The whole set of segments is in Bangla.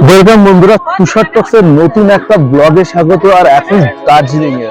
ওয়েলকাম বন্ধুরা তুষার টক্সের নতুন একটা ব্লগে স্বাগত আর এখন দার্জিলিং এ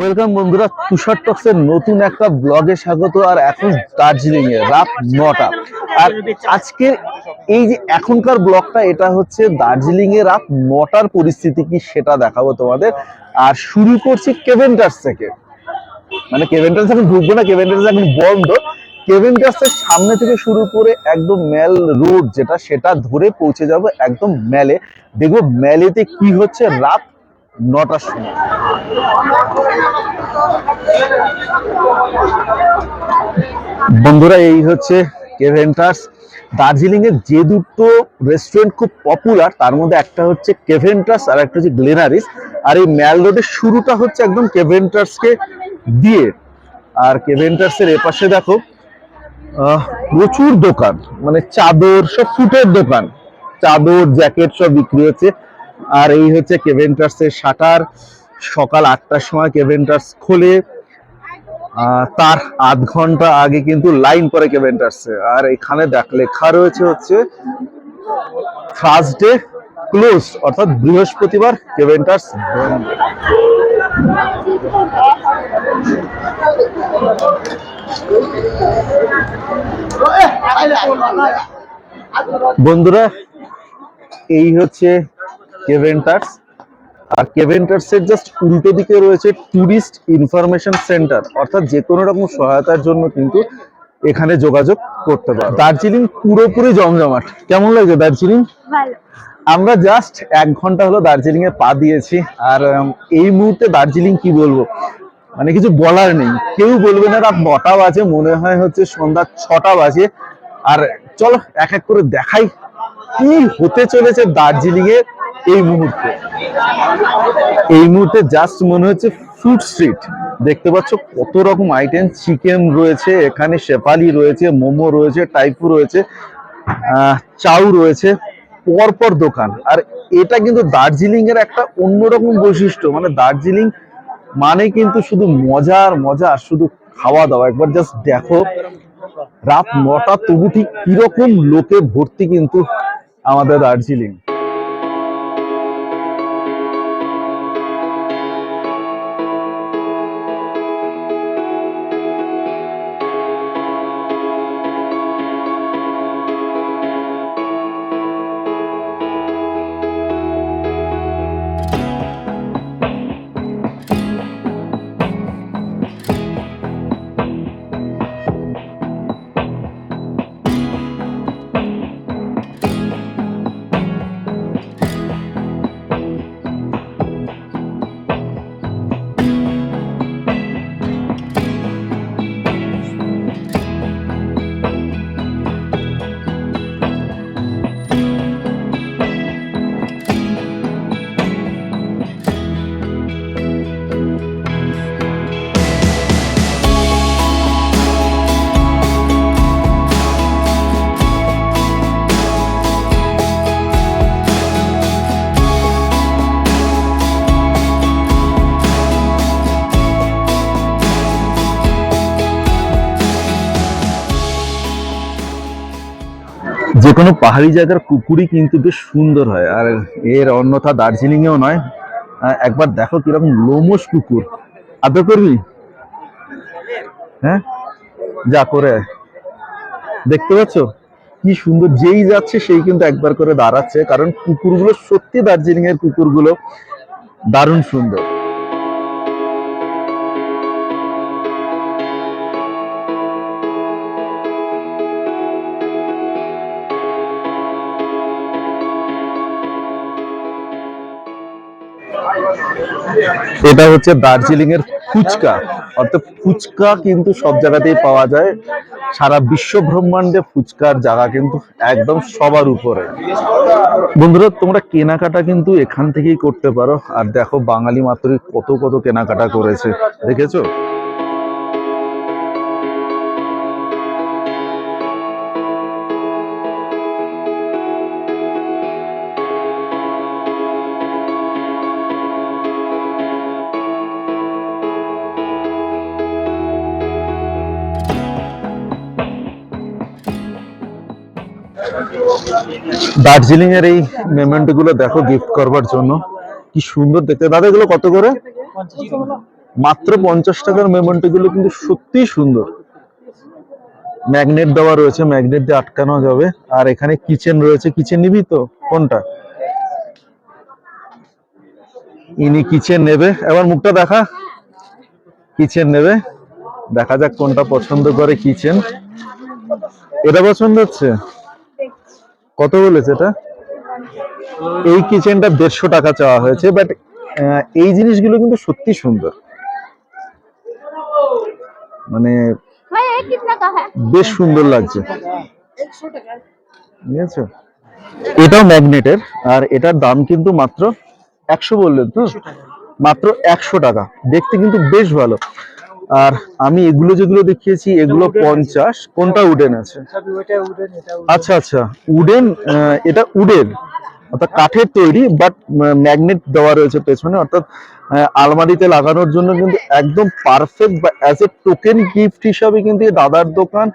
ওয়েলকাম বন্ধুরা, তুষার টক্সের নতুন একটা ব্লগে স্বাগত, আর এখন দার্জিলিং এ রাত নটা। আর আজকে এই যে এখনকার ব্লগটা, এটা হচ্ছে দার্জিলিং এ রাত নটার পরিস্থিতি কি সেটা দেখাবো তোমাদের। আর শুরু করছি কেভেন্টার্স থেকে। মানে কেভেন্টার্স এখন ঢুকবো না কেভেন্টার্স এখন বন্ধ। কেভেন্টার্সের সামনে থেকে শুরু করে একদম ম্যাল রোড যেটা, সেটা ধরে পৌঁছে যাব একদম ম্যালে দেখব ম্যালেতে কি হচ্ছে? রাত নটার সময়। বন্ধুরা, এই হচ্ছে কেভেন্টার্স দার্জিলিং এর যে দুটো রেস্টুরেন্ট খুব পপুলার তার মধ্যে একটা হচ্ছে কেভেন্টার্স আর একটা হচ্ছে গ্লেনারিস। আর এই ম্যাল রোডের শুরুটা হচ্ছে একদম কেভেন্টার্সকে দিয়ে। আর কেভেন্টার্স এর এপাশে দেখো প্রচুর দোকান। মানে চাদর, সব ফুটের দোকান। চাদর, জ্যাকেট সব বিক্রি হচ্ছে। আর এই হচ্ছে কেভেন্টার্স এর শাটার। সকাল আটটার সময় কেভেন্টার্স খোলে। তার আধ ঘণ্টা আগে কিন্তু লাইন পরে কেভেন্টার্সে আর এখানে দেখ, লেখা রয়েছে হচ্ছে থার্সডে ক্লোজ অর্থাৎ বৃহস্পতিবার কেভেন্টার্স বন্ধ। বন্ধুরা, এই হচ্ছে কেভেন্টার্স আর কেভেন্টার্স এর জাস্ট উল্টো দিকে রয়েছে ট্যুরিস্ট ইনফরমেশন সেন্টার অর্থাৎ যে কোনো রকম সহায়তার জন্য কিন্তু এখানে যোগাযোগ করতে পারো। দার্জিলিং পুরোপুরি জমজমাট। কেমন লাগছে দার্জিলিং? ভালো। আমরা জাস্ট এক ঘণ্টা হলো দার্জিলিং এ পা দিয়েছি আর এই মুহূর্তে দার্জিলিং কি বলব? মানে কিছু বলার নেই। কেউ বলবে না রাত নটা বাজে মনে হয় হচ্ছে সন্ধ্যা ছটা বাজে। আর চলো এক এক করে দেখাই কি হতে চলেছে দার্জিলিং এ। এই মুহূর্তে। এই মুহূর্তে জাস্ট মনে হচ্ছে ফুড স্ট্রিট দেখতে পাচ্ছ কত রকম আইটেম চিকেন রয়েছে, এখানে শেফালি রয়েছে, মোমো রয়েছে টাইপু রয়েছে চাউ রয়েছে, পরপর দোকান। আর এটা কিন্তু দার্জিলিং এর একটা অন্যরকম বৈশিষ্ট্য। মানে দার্জিলিং মানে কিন্তু শুধু মজা আর মজা, আর শুধু খাওয়া দাওয়া। একবার জাস্ট দেখো, রাত নটা তবু ঠিক কীরকম লোকে ভর্তি কিন্তু আমাদের দার্জিলিং। কোনো পাহাড়ি জায়গার কুকুরই কিন্তু বেশ সুন্দর হয়। আর এর অন্যথা দার্জিলিংয়েও নয়। একবার দেখো কীরকম লোমস কুকুর আদর করবি? হ্যাঁ? যা করে। দেখতে পাচ্ছ? কি সুন্দর। যেই যাচ্ছে সেই কিন্তু একবার করে দাঁড়াচ্ছে। কারণ কুকুরগুলো সত্যি দার্জিলিং এর কুকুরগুলো দারুণ সুন্দর। এটা হচ্ছে দার্জিলিং এর ফুচকা। অর্থাৎ ফুচকা কিন্তু সব জায়গাতেই পাওয়া যায়। সারা বিশ্ব ব্রহ্মাণ্ডে ফুচকার জায়গা কিন্তু একদম সবার উপরে। বন্ধুরা, তোমরা কেনাকাটা কিন্তু এখান থেকেই করতে পারো। আর দেখো, বাঙালি মাত্রই কত কত কেনাকাটা করেছে। দেখেছ? দার্জিলিং এর এই মেমেন্টো গুলো দেখো গিফট করবার জন্য। কি সুন্দর দেখতে। দাদা, এগুলো কত করে? মাত্র পঞ্চাশ টাকার মেমেন্টো গুলো কিন্তু সত্যিই সুন্দর। ম্যাগনেট দেওয়া রয়েছে। ম্যাগনেট দিয়ে আটকানো যাবে। আর এখানে কিচেন রয়েছে। কিচেন নিবি তো? কোনটা? ইনি কিচেন নেবে। এবার মুখটা দেখা। কিচেন নেবে। দেখা যাক কোনটা পছন্দ করে কিচেন। এটা পছন্দ হচ্ছে? কত বলেছে এটা? এই কিচেনটা দেড়শো টাকা চাওয়া হয়েছে বাট এই জিনিসগুলো কিন্তু সত্যি সুন্দর। মানে বেশ সুন্দর লাগছে। এটাও ম্যাগনেটের আর এটার দাম কিন্তু মাত্র একশো বললেন তো? মাত্র একশো টাকা। দেখতে কিন্তু বেশ ভালো। আর আমি এগুলো যেগুলো দেখিয়েছি এগুলো পঞ্চাশ। কোনটা উডেন আছে? আচ্ছা আচ্ছা। উডেন এটা উডেন। অর্থাৎ কাঠের তৈরি বাট ম্যাগনেট দেওয়া রয়েছে পেছনে। অর্থাৎ আলমারিতে লাগানোর জন্য কিন্তু একদম পারফেক্ট বা অ্যাজ এ টোকেন গিফট হিসাবে কিন্তু দাদার দোকান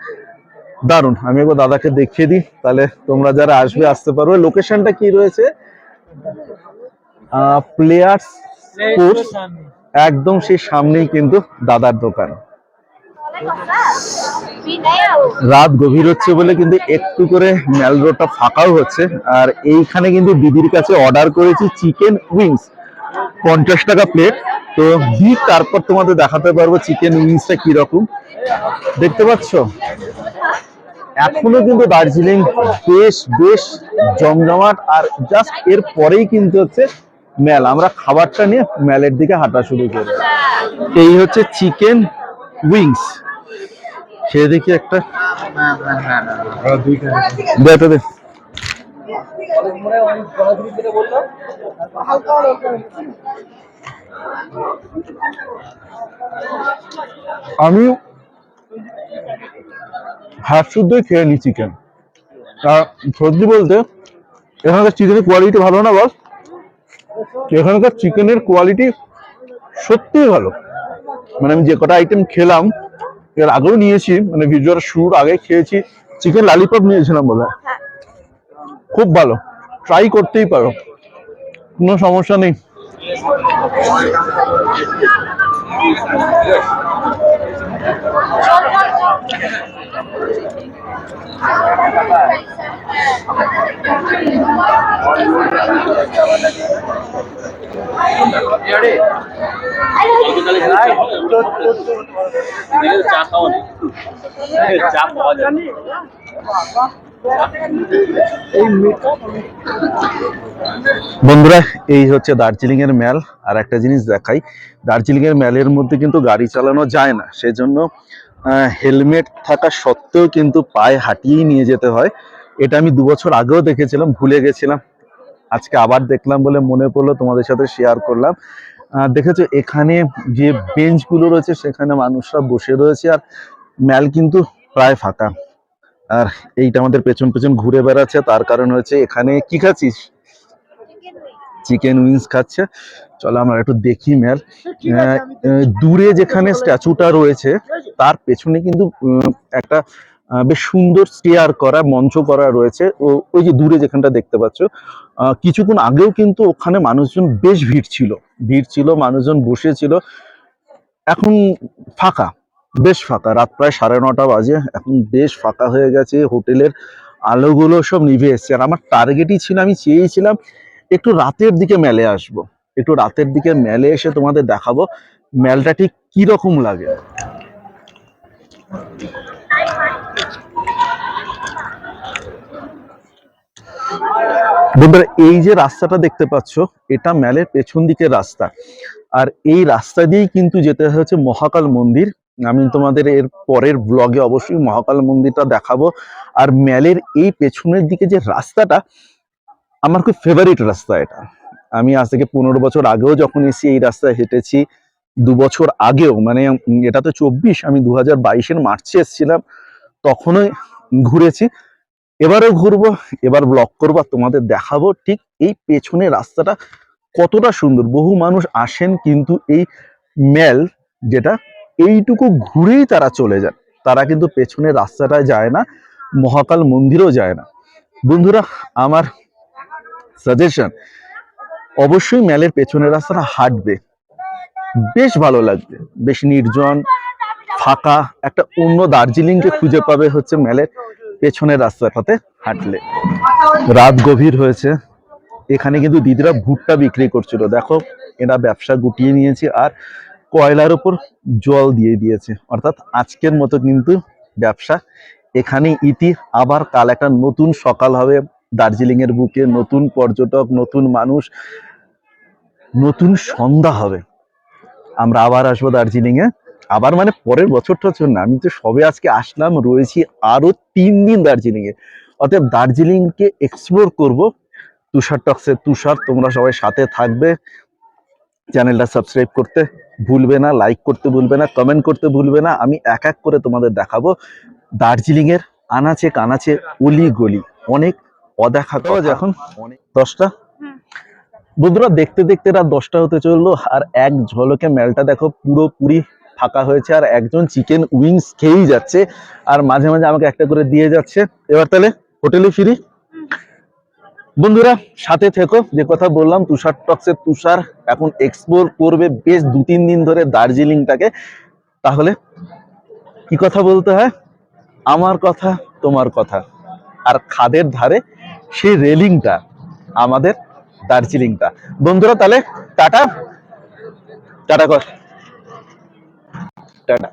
দারুণ আমি একবার দাদাকে দেখিয়ে দিই তাহলে তোমরা যারা আসবে আসতে পারবে লোকেশনটা কি রয়েছে? প্লেয়ার্স স্পোর্টস একদম সেই সামনেই কিন্তু দাদার দোকান। রাত গভীর হচ্ছে বলে কিন্তু একটু করে ম্যাল রোডটা ফাঁকাও হচ্ছে। আর এইখানে কিন্তু দিদির কাছে অর্ডার করেছি চিকেন উইংস পঞ্চাশ টাকা প্লেট তো দি তারপর তোমাদের দেখাতে পারব চিকেন উইংসটা কীরকম। দেখতে পাচ্ছ? এখনও কিন্তু দার্জিলিং বেশ বেশ জমজমাট। আর জাস্ট এর পরেই কিন্তু হচ্ছে মেল। আমরা খাবারটা নিয়ে মেলের দিকে হাঁটা শুরু করি। এই হচ্ছে চিকেন উইংস। খেয়ে দেখি একটা। আমি হাফ শুদ্ধই খেয়ে নি চিকেন সত্যি বলতে, এখানকার চিকেনের কোয়ালিটি ভালো না বল এখানকার চিকেনের কোয়ালিটি সত্যিই ভালো। মানে আমি যে কটা আইটেম খেলাম এর আগেও নিয়েছি মানে ভিজুয়াল শুরুর আগে খেয়েছি চিকেন লালিপপ নিয়েছিলাম বোধ খুব ভালো ট্রাই করতেই পারো কোনো সমস্যা নেই। বন্ধুরা, এই হচ্ছে দার্জিলিং এর ম্যাল। আর একটা জিনিস দেখাই দার্জিলিং এর ম্যালের মধ্যে কিন্তু গাড়ি চালানো যায় না। সেজন্য হেলমেট থাকা সত্ত্বেও কিন্তু পায়ে হাঁটিয়েই নিয়ে যেতে হয়। এটা আমি দু বছর আগেও দেখেছিলাম, ভুলে গেছিলাম। আজকে আবার দেখলাম বলে মনে পড়ল, তোমাদের সাথে শেয়ার করলাম। দেখেছ, এখানে যে বেঞ্চগুলো রয়েছে, সেখানে মানুষরা বসে রয়েছে আর ম্যাল কিন্তু প্রায় ফাঁকা। আর এইটা আমাদের পেছন পেছন ঘুরে বেড়াচ্ছে, তার কারণ হচ্ছে এখানে কি খাচ্ছিস? চিকেন উইংস খাচ্ছে। চলো আমরা একটু দেখি আহ, দূরে যেখানে স্ট্যাচুটা রয়েছে তার পেছনে কিন্তু একটা বেশ সুন্দর স্টেয়ার করা মঞ্চ করা রয়েছে। ও ওই যে দূরে যেখানটা দেখতে পাচ্ছ কিছুক্ষণ আগেও কিন্তু ওখানে মানুষজন বেশ ভিড় ছিল। ভিড় ছিল মানুষজন বসেছিল। এখন ফাঁকা বেশ ফাঁকা। রাত প্রায় সাড়ে নটা বাজে এখন বেশ ফাঁকা হয়ে গেছে। হোটেলের আলোগুলো সব নিভে এসছে। আর আমার টার্গেটই ছিল আমি চেয়েছিলাম একটু রাতের দিকে মেলে আসব। একটু রাতের দিকে মেলে এসে তোমাদের দেখাবো মেলটা ঠিক কি রকম লাগে। বন্ধুরা, এই যে রাস্তাটা দেখতে পাচ্ছ, এটা ম্যালের পেছন দিকের রাস্তা। আর এই রাস্তা দিয়েই কিন্তু যেতে হচ্ছে মহাকাল মন্দির। আমি তোমাদের এর পরের ব্লগে অবশ্যই মহাকাল মন্দিরটা দেখাবো। আর ম্যালের এই পেছনের দিকে যে রাস্তাটা আমার খুব ফেভারিট রাস্তা এটা। আমি আজ থেকে পনেরো বছর আগেও যখন এসে এই রাস্তায় হেঁটেছি, দু বছর আগেও মানে এটা তো চব্বিশ, আমি দু হাজার বাইশের মার্চে এসেছিলাম, তখনই ঘুরেছি। এবারেও ঘুরবো, এবার ব্লগ করব আর তোমাদের দেখাবো ঠিক এই পেছনে রাস্তাটা কতটা সুন্দর। বহু মানুষ আসেন কিন্তু এই মেল যেটা এইটুকু ঘুরেই তারা চলে যান। তারা কিন্তু পেছনের রাস্তাটায় যায় না, মহাকাল মন্দিরও যায় না। বন্ধুরা, আমার সাজেশন অবশ্যই মেলের পেছনের রাস্তাটা হাঁটবে। বেশ ভালো লাগবে। বেশ নির্জন, ফাঁকা, একটা অন্য দার্জিলিংকে খুঁজে পাবে হচ্ছে মেলের পেছনের রাস্তাটাতে হাঁটলে। রাত গভীর হয়েছে। এখানে কিন্তু দিদিরা ভুট্টা বিক্রি করছিল। দেখো, এরা ব্যবসা গুটিয়ে নিয়েছে আর কয়লার উপর জল দিয়ে দিয়েছে। অর্থাৎ আজকের মতো কিন্তু ব্যবসা এখানে ইতি। আবার কাল একটা নতুন সকাল হবে। দার্জিলিং এর বুকে নতুন পর্যটক, নতুন মানুষ, নতুন সন্ধ্যা হবে। আমরা আবার আসব দার্জিলিং এ আবার মানে পরের বছর টছর না, আমি তো সবে আজকে আসলাম, রয়েছি আরও তিন দিন দার্জিলিং এ অতএব দার্জিলিং কে এক্সপ্লোর করব। তুষার টক্সে তুষার, তোমরা সবাই সাথে থাকবে। চ্যানেলটা সাবস্ক্রাইব করতে ভুলবে না লাইক করতে ভুলবে না কমেন্ট করতে ভুলবে না, আমি এক এক করে তোমাদের দেখাবো। দার্জিলিং এর আনাচে কানাচে অলি গলি অনেক অদেখা কথা। এখন? অনেক দশটা? বন্ধুরা দেখতে দেখতে রাত দশটা হতে চলল আর এক ঝলকে মেলটা দেখো পুরোপুরি ফাঁকা হয়েছে আর একজন চিকেন উইংস খেয়েই যাচ্ছে আর মাঝে মাঝে আমাকে একটা করে দিয়ে যাচ্ছে। এবার তাহলে হোটেলে ফিরি। বন্ধুরা সাথে থেকো যে কথা বললাম তুষার টক্সের তুষার এখন এক্সপ্লোর করবে বেশ দু তিন দিন ধরে দার্জিলিংটাকে। তাহলে কি কথা বলতে হয়? আমার কথা তোমার কথা। আর খাদের ধারে সেই রেলিংটা আমাদের দার্জিলিংটা। বন্ধুরা তাহলে টাটা। টাটা কর। টাটা।